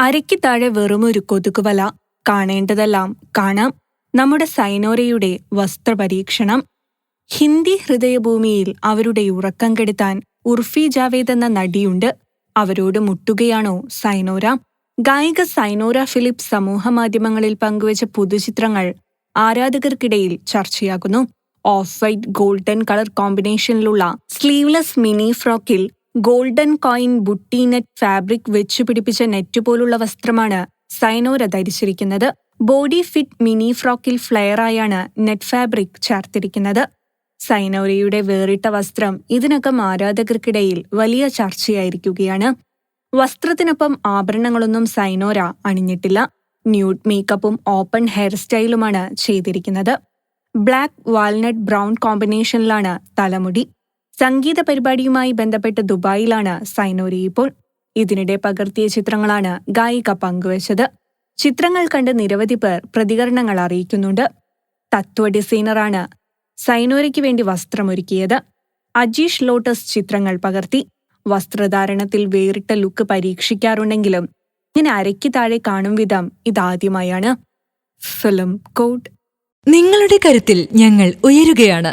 അരയ്ക്ക് താഴെ വെറുമൊരു കൊതുകുവല. കാണേണ്ടതെല്ലാം കാണാം. നമ്മുടെ സൈനോരയുടെ വസ്ത്രപരീക്ഷണം. ഹിന്ദി ഹൃദയഭൂമിയിൽ അവരുടെ ഉറക്കം കെടുത്താൻ ഉർഫി ജാവേദ് എന്ന നടിയുണ്ട്. അവരോട് മുട്ടുകയാണോ സൈനോര? ഗായിക സൈനോര ഫിലിപ്പ് സമൂഹമാധ്യമങ്ങളിൽ പങ്കുവച്ച പുതുചിത്രങ്ങൾ ആരാധകർക്കിടയിൽ ചർച്ചയാകുന്നു. ഓഫ് വൈറ്റ് ഗോൾഡൻ കളർ കോമ്പിനേഷനിലുള്ള സ്ലീവ്ലെസ് മിനി ഫ്രോക്കിൽ ഗോൾഡൻ കോയിൻ ബുട്ടി നെറ്റ് ഫാബ്രിക് വെച്ചു പിടിപ്പിച്ച നെറ്റ് പോലുള്ള വസ്ത്രമാണ് സൈനോര ധരിച്ചിരിക്കുന്നത്. ബോഡി ഫിറ്റ് മിനി ഫ്രോക്കിൽ ഫ്ലെയറായാണ് നെറ്റ് ഫാബ്രിക് ചേർത്തിരിക്കുന്നത്. സൈനോരയുടെ വേറിട്ട വസ്ത്രം ഇതിനകം ആരാധകർക്കിടയിൽ വലിയ ചർച്ചയായിരിക്കുകയാണ്. വസ്ത്രത്തിനൊപ്പം ആഭരണങ്ങളൊന്നും സൈനോര അണിഞ്ഞിട്ടില്ല. ന്യൂഡ് മേക്കപ്പും ഓപ്പൺ ഹെയർ സ്റ്റൈലുമാണ് ചെയ്തിരിക്കുന്നത്. ബ്ലാക്ക് വാൽനട്ട് ബ്രൗൺ കോമ്പിനേഷനിലാണ് തലമുടി. സംഗീത പരിപാടിയുമായി ബന്ധപ്പെട്ട് ദുബായിലാണ് സൈനോരി ഇപ്പോൾ. ഇതിനിടെ പകർത്തിയ ചിത്രങ്ങളാണ് ഗായിക പങ്കുവച്ചത്. ചിത്രങ്ങൾ കണ്ട് നിരവധി പേർ പ്രതികരണങ്ങൾ അറിയിക്കുന്നുണ്ട്. തത്വ ഡിസൈനറാണ് സൈനോരയ്ക്ക് വേണ്ടി വസ്ത്രമൊരുക്കിയത്. അജീഷ് ലോട്ടസ് ചിത്രങ്ങൾ പകർത്തി. വസ്ത്രധാരണത്തിൽ വേറിട്ട ലുക്ക് പരീക്ഷിക്കാറുണ്ടെങ്കിലും ഇങ്ങനെ അരയ്ക്ക് താഴെ കാണും വിധം ഇതാദ്യമായാണ്. Film code. നിങ്ങളുടെ കരുത്തിൽ ഞങ്ങൾ ഉയരുകയാണ്.